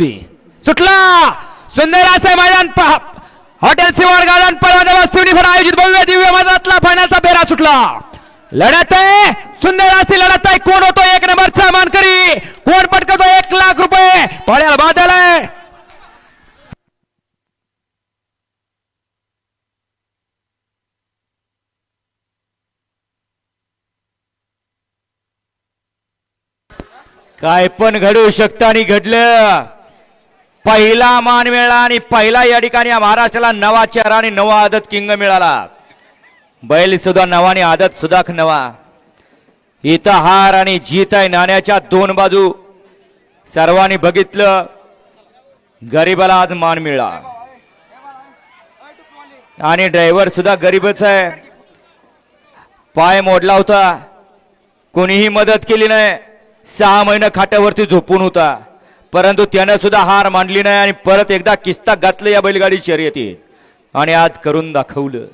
कुस्ती सुटला! सुंदर असे मैदान हॉटेल सिवार गार्डन परवा स्टुडिओवर आयोजित भव्य दिव्य मैदानातला फायनलचा फेरा सुटला. लढत आहे. सुंदर अशी लढत आहे. कोण होतो एक नंबरचा मानकरी? कोण पटकतो एक लाख रुपये? पळ्याला बादल आहे काय पण घडू शकतं आणि घडलं. पहिला मान मिळाला आणि पहिला या ठिकाणी महाराष्ट्राला नवा चेहरा आणि नवा आदत किंग मिळाला. बैल सुद्धा नवा आणि आदत सुद्धा नवा. इथं हार आणि जीत आहे नाण्याच्या दोन बाजू. सर्वांनी बघितलं. गरीबाला आज मान मिळाला. आणि ड्रायव्हर सुद्धा गरीबच आहे. पाय मोडला होता. कोणीही मदत केली नाही. सहा महिने खाट्यावरती झोपून होता. परंतु त्यानं सुद्धा हार मांडली नाही आणि परत एकदा किस्ता घातलं या बैलगाडी शर्यतीत. आणि आज करून दाखवलं.